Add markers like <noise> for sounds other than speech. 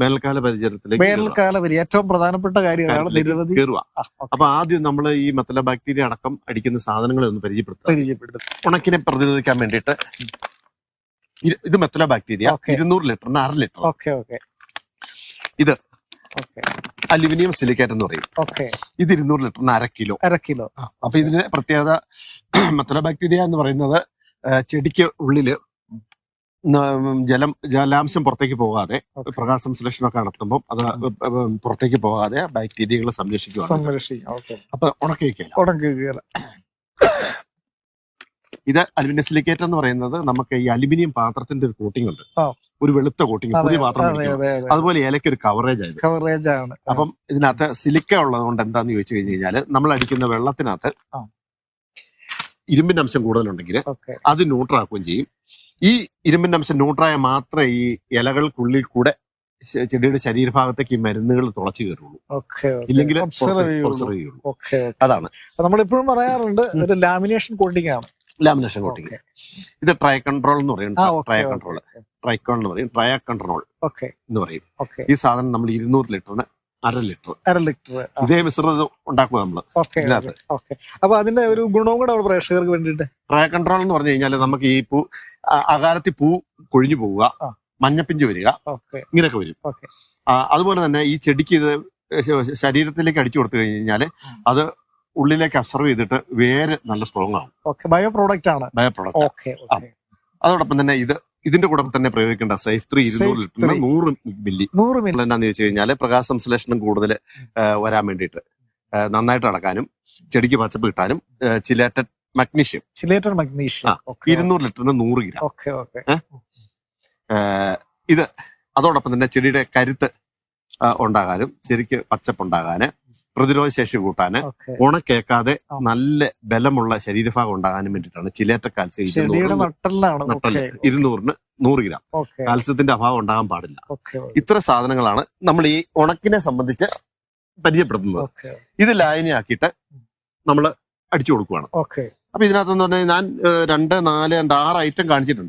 വേനൽക്കാല പരിചരണത്തിലേക്ക്. വേനൽക്കാല വരി ഏറ്റവും പ്രധാനപ്പെട്ട കാര്യമാണ് കാര്യത്തിലേക്ക് നിരവധി കയറുക. അപ്പൊ ആദ്യം നമ്മൾ ഈ മത്തല ബാക്ടീരിയ അടക്കം അടിക്കുന്ന സാധനങ്ങളെ ഒന്ന് പരിചയപ്പെടുത്തുക. പരിചയപ്പെടുത്തും ഉണക്കിനെ പ്രതിരോധിക്കാൻ വേണ്ടിയിട്ട് ഇത് മെത്തല ബാക്ടീരിയ. ഇരുന്നൂറ് ലിറ്ററിന് അര ലിറ്റർ. Okay okay. ഇത് അലുമിനിയം സിലിക്കേറ്റ് എന്ന് പറയും. ഓക്കെ. ഇത് ഇരുന്നൂറ് ലിറ്ററിന് അര കിലോ. അര കിലോ. അപ്പൊ ഇതിന്റെ പ്രത്യേകത <clears throat> മെത്തല ബാക്ടീരിയ എന്ന് പറയുന്നത് ചെടിക്ക് ഉള്ളിൽ ജലം ജലാംശം പുറത്തേക്ക് പോകാതെ. പ്രകാശ സംശ്ലേഷണമൊക്കെ നടത്തുമ്പോൾ അത് പുറത്തേക്ക് പോകാതെ ബാക്ടീരിയകളെ സംരക്ഷിക്കുക. അപ്പൊ ഇത് അലുമിനിയം സിലിക്കേറ്റ് എന്ന് പറയുന്നത് നമുക്ക് ഈ അലുമിനിയം പാത്രത്തിന്റെ ഒരു കോട്ടിംഗ് ഉണ്ട് ഒരു വെളുത്ത കോട്ടിംഗ് പുതിയ പാത്രം അതുപോലെ ഏലയ്ക്ക് ഒരു കവറേജ് ആയിരുന്നു കവറേജ് ആണ്. അപ്പം ഇതിനകത്ത് സിലിക്ക ഉള്ളത് കൊണ്ട് എന്താന്ന് ചോദിച്ചു കഴിഞ്ഞു കഴിഞ്ഞാൽ നമ്മൾ അടിക്കുന്ന വെള്ളത്തിനകത്ത്. ഇരുമ്പിന്റെ അംശം കൂടുതലുണ്ടെങ്കിൽ അത് ന്യൂട്രാക്കുകയും ചെയ്യും. ഈ ഇരുമ്പിന്റെ അംശം ന്യൂട്രായ മാത്രമേ ഈ ഇലകൾക്കുള്ളിൽ കൂടെ ചെടിയുടെ ശരീരഭാഗത്തേക്ക് ഈ മരുന്നുകൾ തുളച്ചു കയറുള്ളൂ ഓക്കെ ഇല്ലെങ്കിൽ അതാണ്. നമ്മളിപ്പോഴും പറയാറുണ്ട് ഒരു ലാമിനേഷൻ കോട്ടിംഗ് ആണ്. Lamination coating. ഇത് ട്രൈ കൺട്രോൾ എന്ന് പറയും ട്രയ കൺട്രോൾ ട്രൈക്കോൺ എന്ന് പറയും. Tri control okay. എന്ന് പറയും. ഈ സാധനം നമ്മൾ ഇരുന്നൂറ് ലിറ്ററിന് അര ലിറ്റർ. അര ലിറ്റർ ഇതേ മിശ്രിതം ഉണ്ടാക്കുക നമ്മൾ ഓക്കെ ഇതിനകത്ത്. ഓക്കെ. അപ്പൊ അതിന്റെ ഒരു ഗുണവും കൂടെ പ്രേക്ഷകർക്ക് വേണ്ടിയിട്ട്? ട്രയ കൺട്രോൾ എന്ന് പറഞ്ഞു കഴിഞ്ഞാൽ നമുക്ക് ഈ പൂ അകാലത്തിൽ പൂ കൊഴിഞ്ഞു പോവുക. മഞ്ഞപ്പിഞ്ച് വരിക ഇങ്ങനെയൊക്കെ വരും. അതുപോലെ തന്നെ ഈ ചെടിക്ക് ഇത് ശരീരത്തിലേക്ക് അടിച്ചു കൊടുത്തു കഴിഞ്ഞ് കഴിഞ്ഞാൽ അത് ഉള്ളിലേക്ക് അബ്സർവ് ചെയ്തിട്ട് വേര് നല്ല സ്ട്രോങ് ആവും ബയോ പ്രോഡക്റ്റ്. ആണ് ബയോ പ്രോഡക്റ്റ് അതോടൊപ്പം തന്നെ ഇത് ഇതിന്റെ കൂടെ തന്നെ പ്രയോഗിക്കേണ്ട സേഫ് ത്രീ ഇരുന്നൂറ് ലിറ്ററിന്. നൂറ് മില്ലി. നൂറ് മില്ലി. എന്താന്ന് ചോദിച്ചു കഴിഞ്ഞാൽ പ്രകാശ സംശ്ലേഷണം കൂടുതൽ വരാൻ വേണ്ടിയിട്ട്. നന്നായിട്ട് അടക്കാനും ചെടിക്ക് പച്ചപ്പ് കിട്ടാനും ചിലേറ്റഡ് മഗ്നീഷ്യം. ചിലേറ്റർ മഗ്നീഷ്യം. ഇരുന്നൂറ് ലിറ്ററിന് നൂറ് ഗ്രാം. Okay okay. ഇത് അതോടൊപ്പം തന്നെ ചെടിയുടെ കരുത്ത് ഉണ്ടാകാനും ചെടിക്ക് പച്ചപ്പുണ്ടാകാന് പ്രതിരോധ ശേഷി കൂട്ടാന് ഉണക്കേക്കാതെ നല്ല ബലമുള്ള ശരീരഭാഗം ഉണ്ടാകാനും വേണ്ടിയിട്ടാണ്. ചിലേറ്റ കാൽസ്യം ഇരുന്നൂറിന് നട്ടലിലാണ്. നട്ടൽ ഇരുന്നൂറിന് നൂറ് ഗ്രാം. കാൽസ്യത്തിന്റെ അഭാവം ഉണ്ടാകാൻ പാടില്ല. ഇത്ര സാധനങ്ങളാണ് നമ്മൾ ഈ ഉണക്കിനെ സംബന്ധിച്ച് പരിചയപ്പെടുത്തുന്നത്. ഇത് ലായനിയാക്കിയിട്ട് നമ്മൾ അടിച്ചു കൊടുക്കുകയാണ് അപ്പൊ അപ്പൊ ഇതിനകത്തെന്ന് പറഞ്ഞാൽ ഞാൻ രണ്ട് നാല് രണ്ട് ആറ് ഐറ്റം കാണിച്ചിട്ടുണ്ട്.